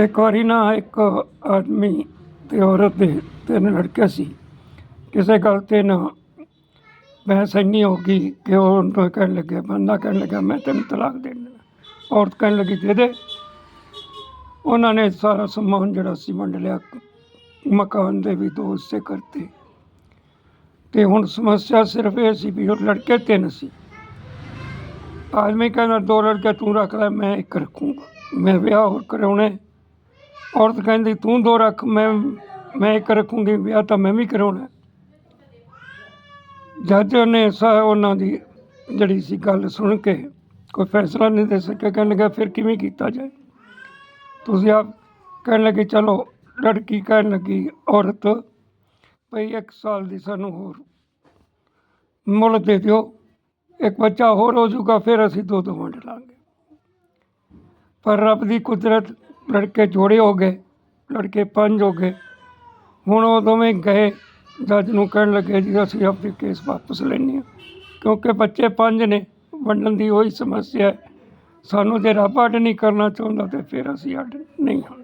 ਇੱਕ ਵਾਰੀ ਨਾ ਇੱਕ ਆਦਮੀ ਤੇ ਔਰਤ ਦੇ ਤਿੰਨ ਲੜਕੇ ਸੀ। ਕਿਸੇ ਗੱਲ ਤੇ ਨਾ ਬਹਿਸ ਇੰਨੀ ਹੋ ਗਈ ਕਿ ਉਹ ਉਹਨੂੰ ਕਹਿਣ ਲੱਗੇ ਬੰਦਾ ਕਹਿਣ ਲੱਗਾ ਮੈਂ ਤੈਨੂੰ ਤਲਾਕ ਦੇ ਦੇਣਾ। ਔਰਤ ਕਹਿਣ ਲੱਗੀ, ਦੇ ਦੇ। ਉਹਨਾਂ ਨੇ ਸਾਰਾ ਸਮਾਨ ਜਿਹੜਾ ਸੀ ਵੰਡ ਲਿਆ, ਮਕਾਨ ਦੇ ਵੀ ਦੋ ਹਿੱਸੇ ਕਰਤੇ। ਤੇ ਹੁਣ ਸਮੱਸਿਆ ਸਿਰਫ ਇਹ ਸੀ ਵੀ ਉਹ ਲੜਕੇ ਤਿੰਨ ਸੀ। ਆਦਮੀ ਕਹਿੰਦਾ, ਦੋ ਲੜਕੇ ਤੂੰ ਰੱਖ ਲੈ, ਮੈਂ ਇੱਕ ਰੱਖੂੰਗਾ। ਮੈਂ ਵਿਆਹ ਹੋਰ ਕਰਾਉਣਾ ਔਰਤ ਕਹਿੰਦੀ, ਤੂੰ ਦੋ ਰੱਖ, ਮੈਂ ਮੈਂ ਇੱਕ ਰੱਖੂੰਗੀ, ਵਿਆਹ ਤਾਂ ਮੈਂ ਵੀ ਕਰਾਉਣਾ। ਜੱਜ ਨੇ ਸਾ ਉਹਨਾਂ ਦੀ ਜਿਹੜੀ ਸੀ ਗੱਲ ਸੁਣ ਕੇ ਕੋਈ ਫੈਸਲਾ ਨਹੀਂ ਦੇ ਸਕਿਆ। ਕਹਿਣ ਲੱਗਾ, ਫਿਰ ਕਿਵੇਂ ਕੀਤਾ ਜਾਏ? ਤੁਸੀਂ ਆਪ ਕਹਿਣ ਲੱਗੇ, ਚਲੋ, ਲੜਕੀ ਕਹਿਣ ਲੱਗੀ, ਔਰਤ, ਭਈ ਇੱਕ ਸਾਲ ਦੀ ਸਾਨੂੰ ਹੋਰ ਮੁੱਲ ਦੇ ਦਿਓ। ਇੱਕ ਬੱਚਾ ਹੋਰ ਹੋ ਜੂਗਾ ਫਿਰ ਅਸੀਂ ਦੋ ਦੋ ਵੰਡ ਲਾਂਗੇ। ਪਰ ਰੱਬ ਦੀ ਕੁਦਰਤ ਲੜਕੇ ਜੋੜੇ ਹੋ ਗਏ, ਲੜਕੇ ਪੰਜ ਹੋ ਗਏ। ਹੁਣ ਉਹ ਦੋਵੇਂ ਗਏ, ਜੱਜ ਨੂੰ ਕਹਿਣ ਲੱਗੇ, ਜੀ, ਅਸੀਂ ਆਪਣੀ ਕੇਸ ਵਾਪਸ ਲੈਂਦੇ ਹਾਂ। ਕਿਉਂਕਿ ਬੱਚੇ ਪੰਜ ਨੇ, ਵੰਡਣ ਦੀ ਉਹੀ ਸਮੱਸਿਆ ਹੈ। ਸਾਨੂੰ ਜੇ ਰੱਬ ਅੱਡ ਨਹੀਂ ਕਰਨਾ ਚਾਹੁੰਦਾ, ਤੇ ਫਿਰ ਅਸੀਂ ਅੱਡ ਨਹੀਂ ਹੋਣਾ